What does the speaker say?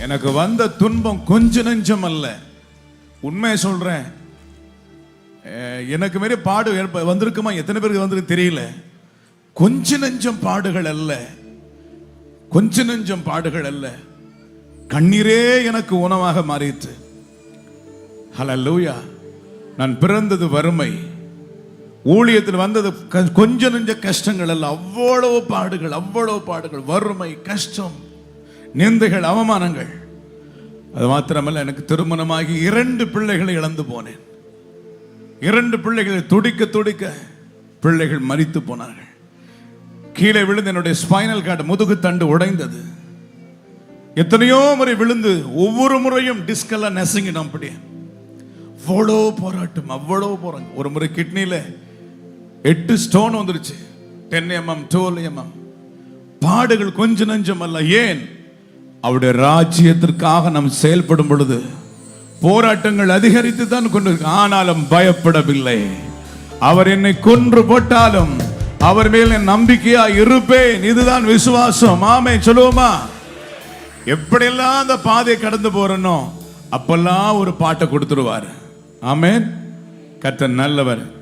எனக்கு வந்த துன்பம் கொஞ்ச நெஞ்சம் அல்ல. உண்மையை சொல்றேன். எனக்கு மாரி பாடு ஏற்ப- வந்திருக்குமா? எத்தனை பேருக்கு வந்திருக்கு தெரியல. கொஞ்ச நெஞ்சம் பாடுகள் அல்ல. கொஞ்ச நெஞ்சம் பாடுகள் அல்ல. கண்ணீரே எனக்கு உணவாக மாறிட்டு ஹலோ லூயா நான் பிறந்தது வறுமை. ஊழியத்தில் வந்தது க- கொஞ்ச நெஞ்ச கஷ்டங்கள் அல்ல. அவ்வளவு பாடுகள் அவ்வளவு பாடுகள். வறுமை கஷ்டம். நிந்தைகள் அவமானங்கள். அது மாத்திரமல்ல எனக்கு திருமணமாகி இரண்டு பிள்ளைகளை இழந்து போனேன். இரண்டு பிள்ளைகளை துடிக்க துடிக்க பிள்ளைகள் மறித்து போனார்கள். கீழே விழுந்து என்னுடைய ஸ்பைனல் கார்டு முதுகு தண்டு உடைந்தது. எத்தனையோ முறை விழுந்து ஒவ்வொரு முறையும் டிஸ்கெல்லாம் நெசங்கிடும் அப்படியே. அவ்வளோ போராட்டம் அவ்வளோ போறாங்க ஒரு முறை கிட்னியில் எட்டு ஸ்டோன் வந்துருச்சு. டென் எம்எம் டுவெல் எம்எம் பாடுகள் கொஞ்சம் நஞ்சம் அல்ல. ஏன்? அவருடைய ராஜ்யத்திற்காக நாம் செயல்படும் பொழுது போராட்டங்கள் அதிகரித்து தான் கொண்டிருக்கு. ஆனாலும் பயப்படவில்லை. அவர் என்னை கொன்று போட்டாலும் அவர் மேல் என் நம்பிக்கையா இருப்பேன். இதுதான் விசுவாசம். ஆமே சொல்லுவோமா? எப்படியெல்லாம் அந்த பாதையை கடந்து போறனோ அப்பெல்லாம் ஒரு பாட்டை கொடுத்துருவார் ஆமேன். கத்த நல்லவர்.